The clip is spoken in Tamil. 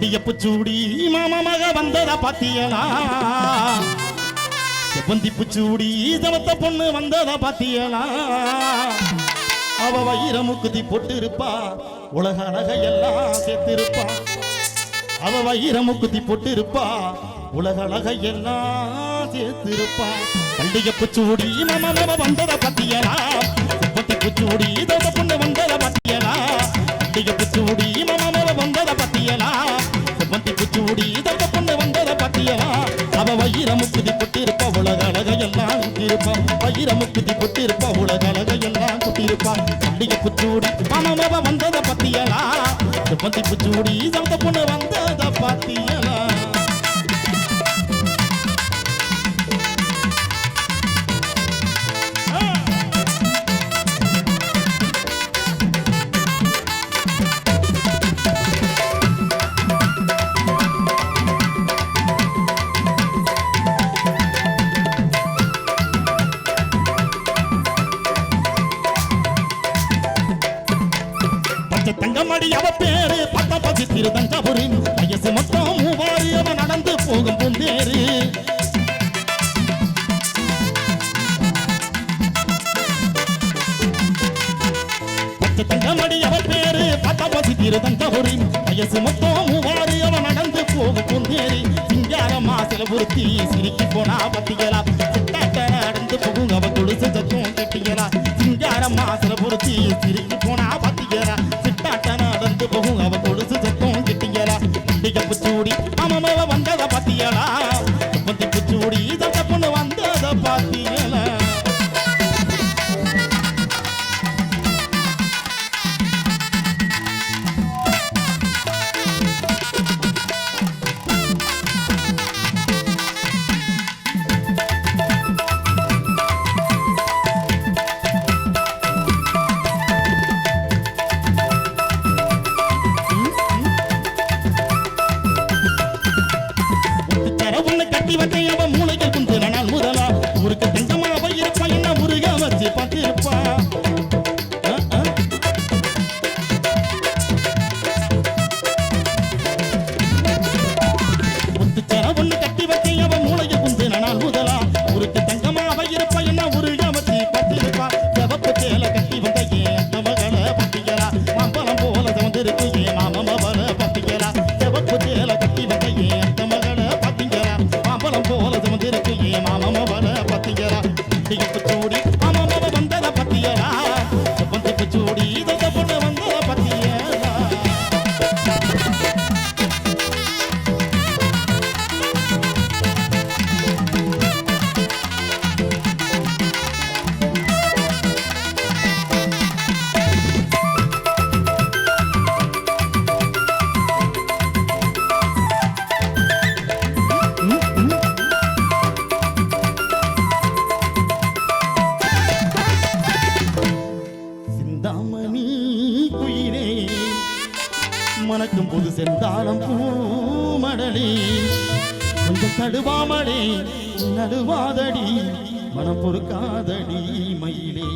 வண்டியப்பு சூடி மாமா மக வந்தத பாத்தியலா செவ்வந்தி பூச்சூடி சமத்த பொண்ணு வந்தத பாத்தியலா அவ வயிற முக்குதி போட்டு இருப்பா உலக அழகை எல்லாம் சேர்த்திருப்பா. அவ வயிற முக்குதி போட்டு இருப்பா உலக அழகை எல்லாம் சேர்த்திருப்பா. பண்டிகை பூச்சூடி மாமா மக வந்தத பாத்தியலா செவ்வந்தி பூச்சூடி சமத்த பொண்ணு வந்தத பாத்தியலா பண்டிகை பூச்சூடி மாமா மக வந்தத பாத்தியலா கூடி பூச்சூடி பொண்ணு வந்தத பாத்தியலா அவ வயிற முக்குதி போட்டு உலக அழகையெல்லாம் இருப்பான் வயிற முக்குதி போட்டு உலக அழகையெல்லாம் குத்திருப்பா பண்டிகை புச்சூடி மாமாவ வந்தத பத்தியலா? பத்தி புச்சூடி சமத்த பொண்ணு வந்தத பத்தியலா? பச்சை தங்கமடி அவ பேரு பட்ட பசி திரு தஞ்சாபுரி வயசு மொத்தம் மூவாறு அவ நடந்து போகும் பூந்தேரு தங்கமடி அவ பேரு பட்ட பசி திரு தஞ்சாபுரி வயசு மொத்தம் மூவாறு அவ நடந்து போகும் பூந்தேரி சிங்காரமா சில பொருத்தி சிரிக்கி போனா பத்திகளா நடந்து போகும் அவ கொலுசு சத்தம் கட்டிகளா சிங்காரமா சில பொருத்தி சிரிக்கி போனா பாத்தியலா. கட்டி வச்சை அவன் மூளைக்கு குந்து நாள் முதலா ஊருக்கு தங்கமா அவ இருப்பா என்ன முருக வச்சு பார்த்திருப்பா ஆ, ஒண்ணு கட்டி வச்சு மணக்கும் புது செந்தாளம் பூமடலி. கொஞ்சம் தடுவாமலே நடுவாதடி மனம் பொறுக்காதடி மயிலே.